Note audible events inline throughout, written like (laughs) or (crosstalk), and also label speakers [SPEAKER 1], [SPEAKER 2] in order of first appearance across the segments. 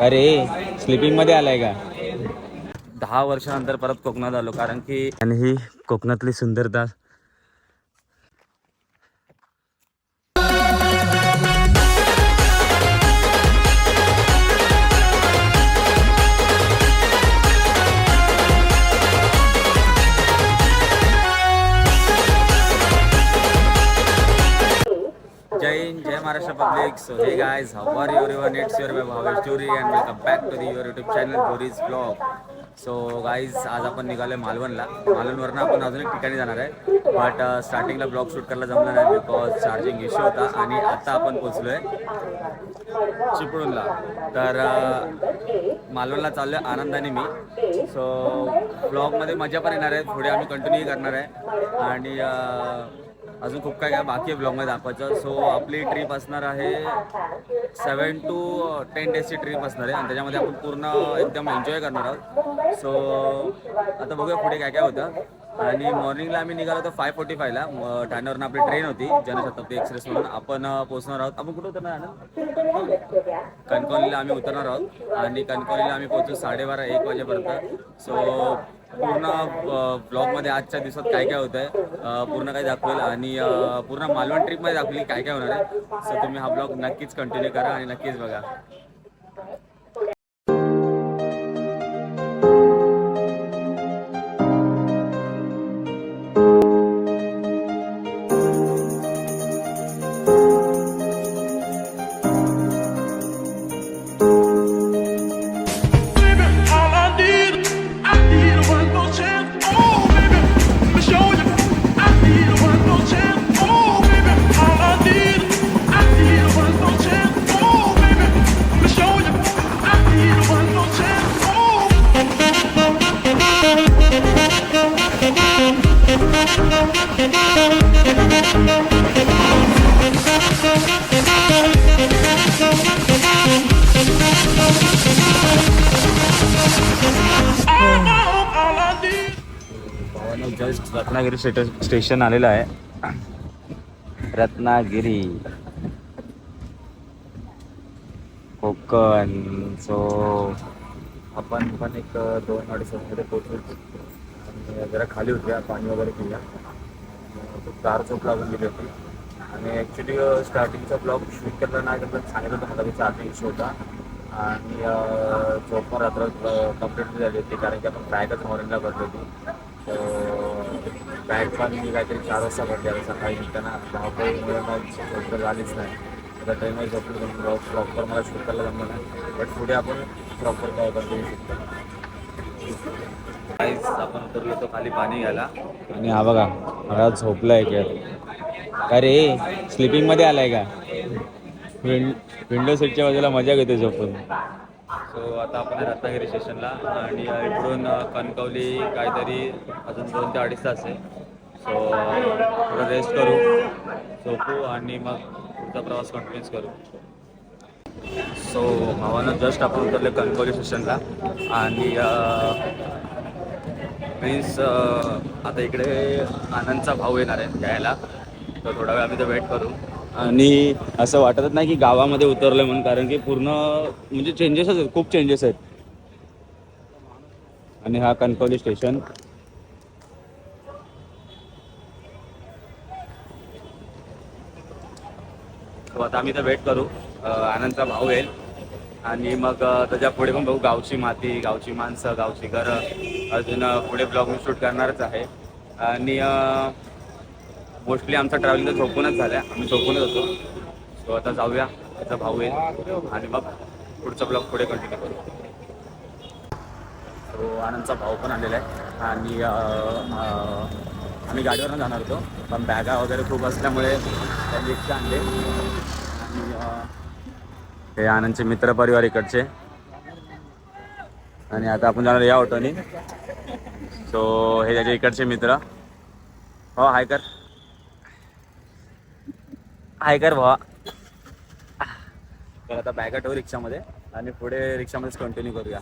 [SPEAKER 1] अरे स्लिपिंगमध्ये आलाय का? दहा वर्षानंतर परत कोकणात आलो कारण की आणि ही कोकणातली सुंदरता जय हिंद जय Maharashtra public. So hey guys how are you everyone it's your Bhavesh story and welcome back to the your YouTube channel बोरीज blog so guys आज आपण निघालोय मालवणला. मालवणवरनं आपण अजून एक ठिकाणी जाणार आहे. बट स्टार्टिंगला ब्लॉग शूट करायला जमलं नाही बिकॉज चार्जिंग इश्यू होता आणि आता आपण पोचलोय चिपळूणला. तर uh, मालवणला चाललो आहे आनंदाने मी. सो ब्लॉगमध्ये मजा पण येणार आहे. पुढे आम्ही कंटिन्यू करणार आहे. आणि uh, अजून खूप काय काय बाकी आहे ब्लॉगमध्ये दाखवायचं. सो आपली ट्रिप असणार आहे सेवन टू टेन डेजची ट्रिप असणार आहे. आणि त्याच्यामध्ये आपण पूर्ण एकदम एन्जॉय करणार आहोत. सो आता बघूया पुढे काय काय होतं. आणि मॉर्निंगला आम्ही निघालो होतो फाय फोर्टी फायला ठाण्यावरून आपली ट्रेन होती जनशताब्दी एक्सप्रेस म्हणून आपण uh, पोहोचणार आहोत. आपण कुठे उतरणार कणकवलीला आम्ही उतरणार आहोत. आणि कणकवलीला आम्ही पोहोचू साडेबारा एक वाजेपर्यंत. सो पूर्ण ब्लॉगमध्ये आजच्या दिवसात काय काय होतं आहे पूर्ण काय दाखवेल आणि पूर्ण मालवण ट्रिपमध्ये दाखवली काय काय होणार आहे. सो तुम्ही हा ब्लॉग नक्कीच कंटिन्यू करा आणि नक्कीच बघा. जस्ट रत्नागिरी स्टेट स्टेशन आलेलं आहे. रत्नागिरी. कोकण. सो आपण पण एक दोन अडीच वाजता पोहोचू जरा खाली होत्या पाणी वगैरे पिऊया. होतो. कार चोप लागून गेली होती. आणि ॲक्च्युली स्टार्टिंगचा ब्लॉग शूट केला नाही तर सांगितलं होतं मला त्याचा आधी इश्यू होता. आणि अं, झोप पण रात्र कंप्लीट झाली होती कारण की आपण बॅगच मॉर्निंगला भरली होती. बॅग पण मी काहीतरी चार वाजता भरली आता सकाळी निघताना धावपळीमुळे झालीच नाही. आता ट्रेनमध्ये झोपलो ब्लॉग प्रॉपर मला शूट करायला जमलं नाही. बट पुढे आपण प्रॉपर काय करतो शूट काहीच आपण उतरलो तो खाली पाणी घ्यायला. आणि हा बघा मला झोपलाय की अरे स्लिपिंगमध्ये आलाय का? विंड विंडो सीटच्या बाजूला मजा घेतो झोपून. सो आता आपण रत्नागिरी स्टेशनला आणि इकडून कणकवली काहीतरी अजून दोन ते अडीच तास आहे. सो थोडं रेस्ट करू झोपू आणि मग पुढचा प्रवास कंटिन्यूस करू. सो भावानं जस्ट आपण उतरले कणकवली स्टेशनला आणि मीन्स आता इकडे आनंदचा भाऊ येणार आहे घ्यायला. तर थोडा वेळ आम्ही तर वेट करू. आणि असं वाटतच नाही की गावामध्ये उतरलं म्हणून कारण की पूर्ण म्हणजे चेंजेसच आहेत खूप चेंजेस आहेत. आणि हा कणकवली स्टेशन हो, आता आम्ही तर वेट करू. आनंदचा भाऊ येईल. आणि मग त्याच्या पुढे पण बघू गावची माती गावची माणसं गावची घरं. अजून पुढे ब्लॉग मी शूट करणारच आहे. आणि मोस्टली आमचं ट्रॅव्हलिंग तर झोपूनच झालं आहे आम्ही झोपूनच होतो. सो आता जाऊया. त्याचा भाऊ येईल. आणि मग पुढचा ब्लॉग पुढे कंटिन्यू करू. सो आनंदचा भाऊ पण आलेला आहे. आणि आम्ही गाडीवरनं जाणार होतो. पण बॅगा वगैरे खूप असल्यामुळे त्यांनी रिक्षा आणले. हे आनंदचे मित्र परिवार इकडचे. आणि आता आपण जाणार या ऑटोनी. सो हे त्याचे इकडचे मित्र. हो हाय कर. हाय कर भावा. तर आता बॅगा ठेवू रिक्षामध्ये. आणि पुढे रिक्षामध्येच कंटिन्यू करूया.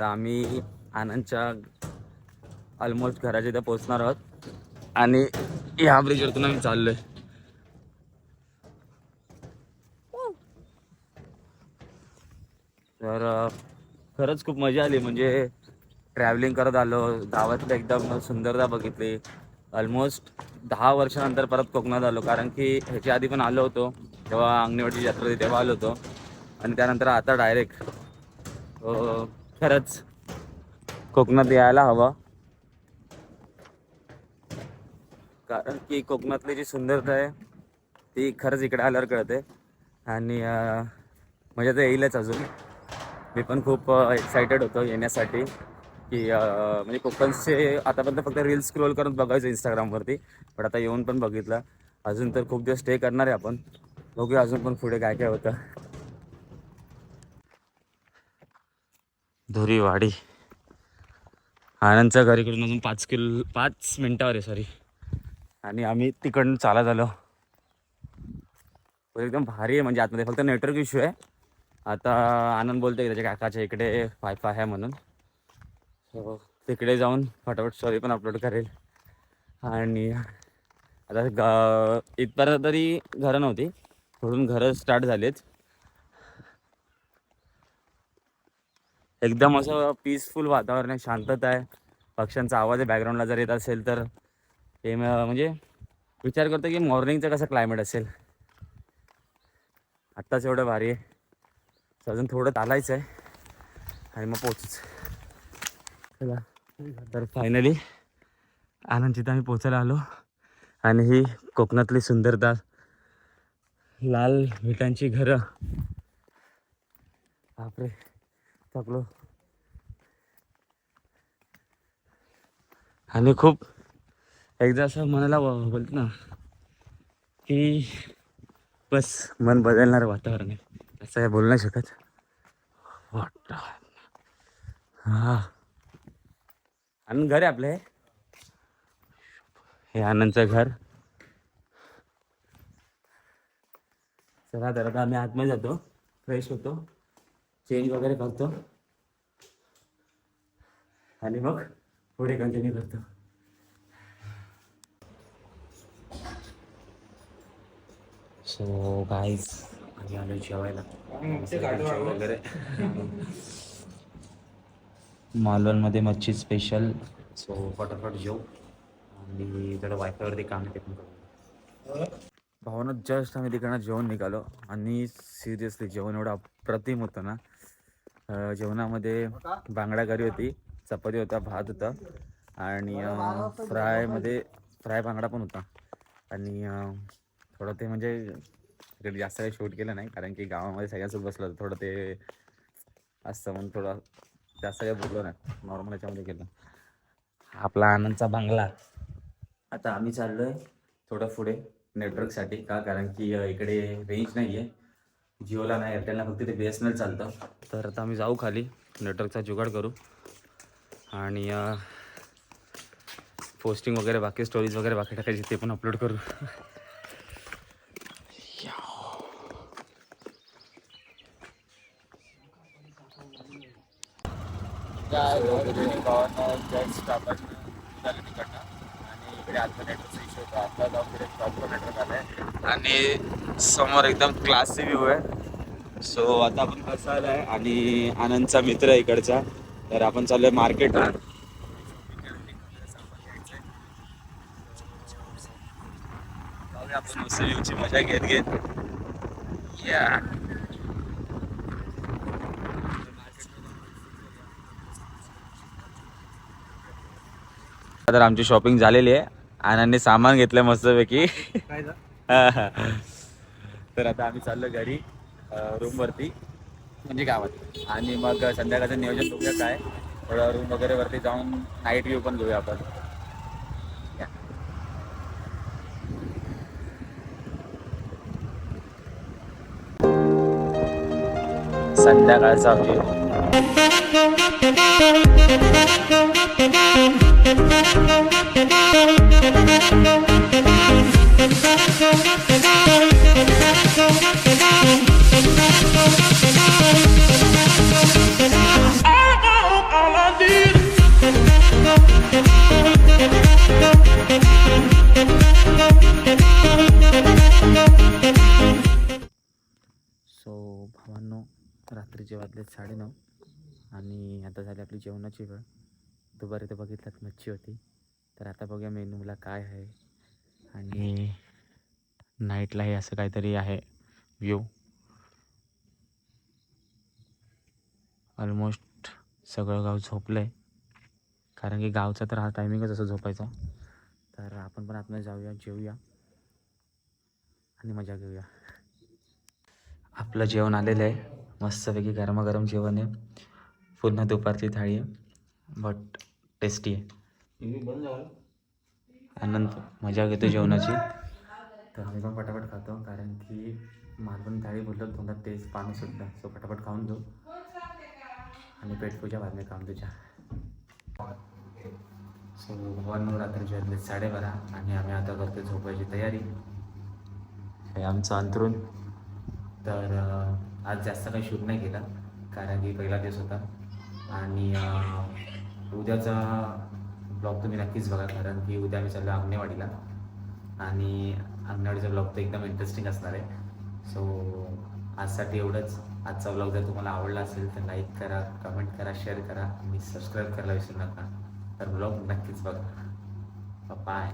[SPEAKER 1] आता आम्ही आनंदच्या ऑलमोस्ट घराच्या इथं पोहोचणार आहोत. आणि ह्या ब्रिजवरतून आम्ही चाललोय. तर खरंच खूप मजा आली. म्हणजे ट्रॅव्हलिंग करत आलो. गावातलं एकदम सुंदरता बघितली. ऑलमोस्ट दहा वर्षानंतर परत कोकणात आलो. कारण की ह्याच्या आधी पण आलो होतो. तेव्हा अंगणेवाडीची यात्रा होती तेव्हा आलो होतो. आणि त्यानंतर आता डायरेक्ट खरंच कोकणात यायला हवं. कारण की कोकणातली जी सुंदरता आहे ती खरंच इकडे आल्यावर कळते. आणि मजा तर येईलच अजून. मी पण खूप एक्सायटेड होतो येण्यासाठी की म्हणजे कोकणचे आतापर्यंत फक्त रील्स स्क्रोल करून बघायचं इंस्टाग्रामवरती पण आता येऊन पण बघितलं. अजून तर खूप दिवस स्टे करणार आहे आपण. बघूया अजून पण पुढे काय काय होतं. धुरीवाडी. आनंदच्या घरीकडून अजून पाच किलो पाच मिनटावर आहे सॉरी आणि आम्ही तिकडून चालत आलो. एकदम भारी आहे म्हणजे आतमध्ये फक्त नेटवर्क इश्यू आहे. आता आनंद बोलतोय की त्याच्या काकाच्या इकडे वायफाय आहे म्हणून. सो तिकडे जाऊन फटाफट स्टोरी पण अपलोड करेल. आणि आता ग इथपर्यंत तरी घरं नव्हती. थोडून घरं स्टार्ट झालीत. एकदम असं पीसफुल वातावरण आहे शांतता आहे. पक्ष्यांचा आवाज आहे बॅकग्राऊंडला जर येत असेल तर. ते म्हणजे विचार करतो की मॉर्निंगचं कसं क्लायमेट असेल? आत्ताच एवढं भारी आहे. अजून थोडं चालायचं आहे. आणि मग पोचच चला. तर फायनली आनंद आम्ही पोचायला आलो. आणि ही कोकणातली सुंदरता लाल विटांची घरं. बापरे. टाकलो. आणि खूप एकदा असं मनाला बोलतो ना की बस मन बदलणार वातावरण आहे. असं काय बोलू नाही शकत. वाट हा. आनंद घर आहे आपलं हे. हे आनंदचं घर. चला तर आता आम्ही आतमध्ये जातो. फ्रेश होतो. चेंज वगैरे करतो. आणि मग पुढे कंटिन्यू करतो. सो गाईज आम्ही आलो जेवायला. जेव वगैरे. (laughs) मालवणमध्ये मच्छी स्पेशल सो फटाफट जेव आणि जरा वायफायवरती काम ते पण करू. भावना जस्ट आम्ही तिकडनं जेवण निघालो. आणि सिरियसली जेवण एवढं अप्रतिम होतं ना. जेवणामध्ये बांगडा करी होती. चपाती होता भात होता आणि फ्रायमध्ये फ्राय बांगडा पण होता. आणि थोडं ते म्हणजे इकडे जास्त काही शूट केलं नाही कारण की गावामध्ये सगळ्यांसोबत बसलं होतं. थोडं ते असतं म्हणून थोडं जास्त काही बोललो नाही. नॉर्मल याच्यामध्ये केलं. आपला आनंदचा बांगला. आता आम्ही चाललो आहे थोडं पुढे नेटवर्कसाठी. का? कारण की इकडे रेंज नाही आहे जिओला नाही एअरटेलला फक्त ते बी एस एन एल चालतं. तर आता आम्ही जाऊ खाली. नेटवर्कचा जुगाड करू. आणि पोस्टिंग वगैरे बाकी स्टोरीज वगैरे बाकी टाकायची ते पण अपलोड करू. आणि समोर एकदम क्लासी व्ह्यू आहे. सो आता आपण कसा आलाय आणि आनंदचा मित्र आहे इकडचा. तर आपण चाललो आहे मार्केटला आपण मस्त व्ह्यूची मजा घेत घेत. या तर आमची शॉपिंग झालेली आहे. आनंदने सामान घेतलं मस्तपैकी. (laughs) तर आता आम्ही चाललो घरी रूमवरती म्हणजे गावात. आणि मग संध्याकाळचं नियोजन बघूया काय. थोडं रूम वगैरे वरती जाऊन नाईट व्ह्यू पण घेऊया आपण. संध्याकाळचा व्ह्यू
[SPEAKER 2] Thank रात्रीचे वाजलेत
[SPEAKER 1] साडेनऊ आणि आता झाली आपली जेवणाची वेळ. दुपारी तर बघितलात मच्छी होती. तर आता बघूया मेनूला काय आहे. आणि नाईटलाही असं काहीतरी आहे. व्यू ऑलमोस्ट सगळं गाव झोपलं आहे कारण की गावचा तर हा टायमिंगच असं झोपायचा. तर आपण पण आतमध्ये जाऊया जेवूया आणि मजा घेऊया. आपलं जेवण आलेलं आहे. मस्तपैकी गरमागरम जेवण आहे. पूर्ण दुपारची थाळी आहे. बट टेस्टी आहे. आनंद मजा घेतो जेवणाची. तर आम्ही पण पटापट खातो कारण की मालवण थाळी बोललो तोंडात तेच पाणी सुटलं सो पटापट खाऊन घेऊ आणि पेटपूजा बातमी काम तुझ्या. सो भगवान रात्रीचे वाजले साडेबारा आणि आम्ही आता करतो झोपायची तयारी. हे आमचं अंतरून तर आज जास्त काही शूट नाही केला कारण की पहिला दिवस होता. आणि उद्याचा ब्लॉग तुम्ही नक्कीच बघा कारण की उद्या आम्ही चाललो आंगणेवाडीला आणि अंगणवाडीचा ब्लॉग तर एकदम इंटरेस्टिंग असणार आहे. सो आजसाठी एवढंच. आजचा ब्लॉग जर तुम्हाला आवडला असेल तर लाईक करा कमेंट करा शेअर करा आणि सबस्क्राईब करायला विसरू नका. तर ब्लॉग नक्कीच बघा. बाय